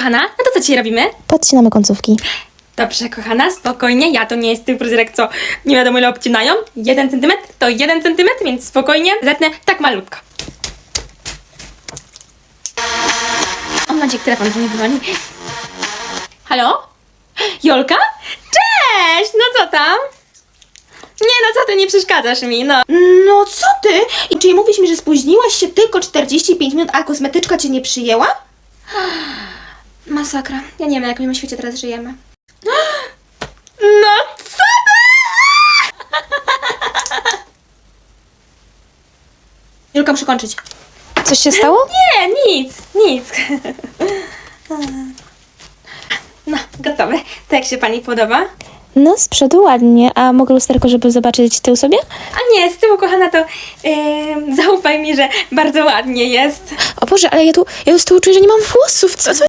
kochana, no to co dzisiaj robimy? Podcinamy końcówki. Dobrze, kochana, spokojnie. Ja to nie jest typ fryzjerek, co nie wiadomo ile obcinają. Jeden centymetr to jeden centymetr, więc spokojnie zetnę tak malutko. O, Maciek, telefon do mnie dzwoni. Halo? Jolka? Cześć! No co tam? Nie, no co ty, nie przeszkadzasz mi, no. No co ty? I czyli mówisz mi, że spóźniłaś się tylko 45 minut, a kosmetyczka cię nie przyjęła? Masakra. Ja nie wiem, na jakim świecie teraz żyjemy. No co Julka, muszę kończyć. Coś się stało? Nie, nic, nic. No, gotowe. To jak się pani podoba? No, z przodu ładnie. A mogę lusterko, żeby zobaczyć tył sobie? A nie, z tyłu kochana to yy, zaufaj mi, że bardzo ładnie jest. O Boże, ale ja tu, ja tu z tyłu czuję, że nie mam włosów. Co, co